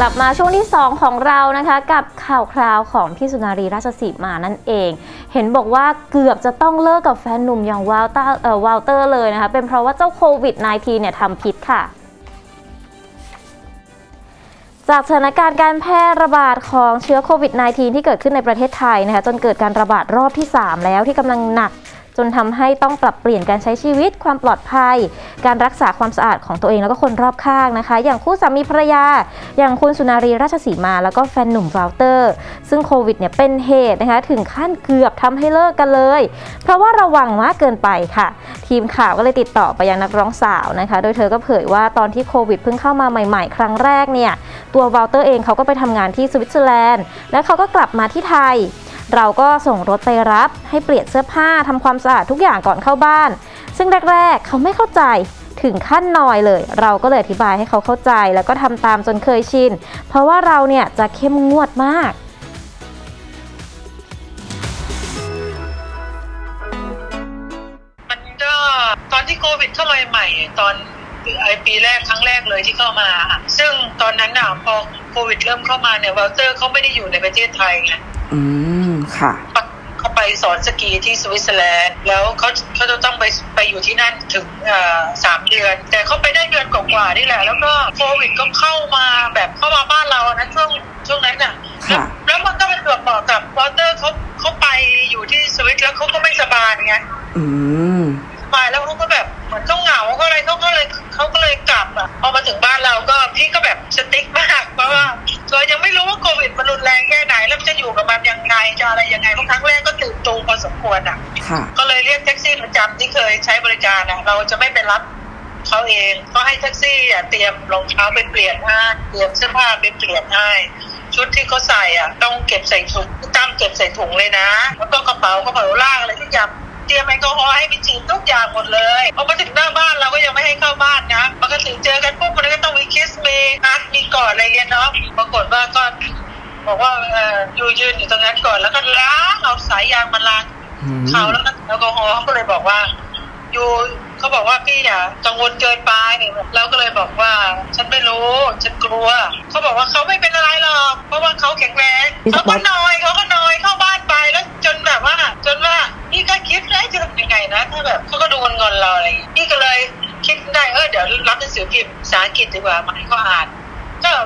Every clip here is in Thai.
กลับมาช่วงที่ 2 ของเรานะคะกับข่าวคราวของพี่สุนารีราชสีมานั่นเอง เห็นบอกว่าเกือบจะต้องเลิกกับแฟนหนุ่มอย่างวาลเตอร์เอ่อวาลเตอร์เลยนะคะ เป็นเพราะว่าเจ้าโควิด -19 เนี่ยทำพิษค่ะจากสถานการณ์การแพร่ระบาดของเชื้อโควิด -19 ที่เกิดขึ้นในประเทศไทยนะคะจนเกิดการระบาดรอบที่ 3 แล้วที่กำลังหนัก จนทำให้ต้องปรับเปลี่ยนการใช้ชีวิตความปลอดภัย การรักษาความสะอาดของตัวเองแล้วก็คนรอบข้างนะคะ อย่างคู่สามีภรรยา อย่างคุณสุนารีราชสีมา แล้วก็แฟนหนุ่มวาลเตอร์ ซึ่งโควิดเนี่ยเป็นเหตุนะคะถึงขั้นเกือบทำให้เลิกกันเลย เพราะว่าระวังมากเกินไปค่ะ ทีมข่าวก็เลยติดต่อไปยังนักร้องสาวนะคะ โดยเธอก็เผยว่าตอนที่โควิดเพิ่งเข้ามาใหม่ ๆ ครั้งแรกเนี่ยตัววาลเตอร์เองเขาก็ไปทำงานที่สวิตเซอร์แลนด์ แล้วเขาก็กลับมาที่ไทย เราก็ส่งรถไปรับให้เปลี่ยนเสื้อผ้าทำความสะอาดทุกอย่างก่อนเข้าบ้าน ซึ่งแรกๆ เขาไม่เข้าใจถึงขั้นนอยเลย เราก็เลยอธิบายให้เขาเข้าใจแล้วก็ทำตามจนเคยชิน เพราะว่าเราเนี่ยจะเข้มงวดมากมันก็ตอนที่โควิดเข้ามาใหม่ๆตอนไอปีแรกครั้งแรกเลยที่เข้ามาอะซึ่งตอนนั้นน่ะพอโควิดเริ่มเข้ามาเนี่ยวอลเตอร์เขาไม่ได้อยู่ในประเทศไทยไงอืม ค่ะเขาไปสอนสกีที่สวิตเซอร์แลนด์ แล้วเขาเขาจะต้องไปไปอยู่ที่นั่นถึงเอ่อสามเดือน แต่เขาไปได้เดือนกว่าๆนี่แหละ แล้วก็โควิดก็เข้ามาแบบเข้ามาบ้านเรานะช่วงช่วงนั้นน่ะค่ะแล้วมันก็เป็นเกือบเหมาะกับวอลเตอร์เขาเขาไปอยู่ที่สวิตแล้วเขาก็ไม่สบายไงอืมไปแล้วเขาก็แบบเหมือนเขาเหงาเขาอะไรเขาก็เลยเขาก็เลยกลับอะพอมาถึงบ้านเราก็พี่ก็แบบสติ๊กมากเพราะว่าเรายังไม่รู้ว่าโควิดมันรุนแรงแค่ไหนแล้วจะอยู่กับมันยังไง จะอะไรยังไงเพราะครั้งแรกก็ตื่นตูมพอสมควรอะ ค่ะ ก็เลยเรียกแท็กซี่ประจำที่เคยใช้บริการอะ เราจะไม่ไปรับเขาเองก็ให้แท็กซี่อะเตรียมรองเท้าไปเปลี่ยนให้เตรียมเสื้อผ้าไปเปลี่ยนให้ชุดที่เขาใส่อะ ต้องเก็บใส่ถุงตั้มเก็บใส่ถุงเลยนะ แล้วก็กระเป๋ากระเป๋าลากอะไรทุกอย่างเตรียมแอลกอฮอล์ให้ไปฉีดทุกอย่างหมดเลยพอมาถึงหน้าบ้านเราก็ยังไม่ให้เข้าบ้านนะปกติเจอกันปุ๊บมันก็ต้องมีคิสมีฮักมีกอดอะไรเงี้ยเนาะปรากฏว่าก็ บอกว่าเอออยู่ยืนอยู่ตรงนั้นก่อนแล้วก็ล้างเอาสายยางมาล้างอืมเขาแล้วก็แอลกอฮอล์เขาก็เลยบอกว่า อยู่เขาบอกว่าพี่อย่ากังวลเกินไปเราก็เลยบอกว่า ฉันไม่รู้ฉันกลัวเขาบอกว่าเขาไม่เป็นอะไรหรอกเพราะว่าเขาแข็งแรงเขาก็นอยเขาก็นอยเข้าบ้านไปแล้วจนแบบว่า จนว่าพี่ก็คิดได้จะทำยังไงนะถ้าแบบเขาก็ดูงอนๆเราอะไรอย่างงี้พี่ก็เลยคิดได้เออเดี๋ยวรับหนังสือพิมพ์ภาษาอังกฤษดีกว่ามาให้เขาอ่านก็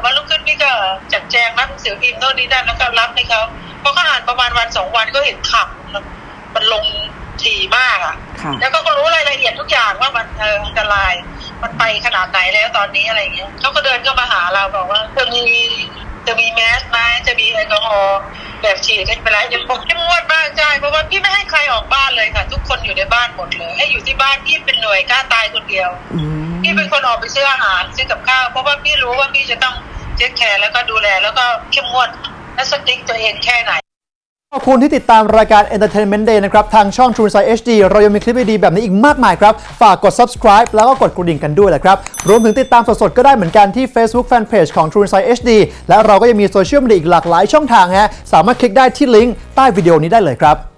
วันรุ่งขึ้นพี่ก็จัดแจงรับหนังสือพิมพ์โน่นนี่นั่นแล้วก็รับให้เขาพอเขาอ่านประมาณวันสองวันก็เห็นข่าวมันลงถี่มากอะค่ะแล้วก็ก็รู้รายละเอียดทุกอย่างว่ามันเอออันตราย มันไปขนาดไหนแล้วตอนนี้อะไรอย่างเงี้ยเขาก็เดินเข้ามาหาเราบอกว่าจะมีจะมีแมสไหมจะมีแอลกอฮอล์แบบฉีดให้ไปแล้วยังบอกเข้มงวดมากใช่เพราะว่าพี่ไม่ให้ใครออกบ้านเลยค่ะ ทุกคนอยู่ในบ้านหมดเลย ให้อยู่ที่บ้านพี่เป็นหน่วยกล้าตายคนเดียวอืม พี่เป็นคนออกไปซื้ออาหารซื้อกับข้าวเพราะว่าพี่รู้ว่าพี่จะต้องเทคแคร์แล้วก็ดูแลแล้วก็เข้มงวดและสติ๊กตัวเองแค่ไหนขอบคุณที่ติดตามรายการ Entertainment Day นะครับ ทางช่อง True Side HD เรายังมีคลิปดีๆแบบนี้อีกมากมายครับ ฝากกด subscribe แล้วก็กดกระดิ่งกันด้วยแหละครับ รวมถึงติดตามสดๆ ก็ได้เหมือนกันที่ Facebook Fanpage ของ True Insight HD และเราก็ยังมีโซเชียลมีเดียอีกหลากหลายช่องทางฮะสามารถคลิกได้ที่ลิงก์ใต้วิดีโอนี้ได้เลยครับ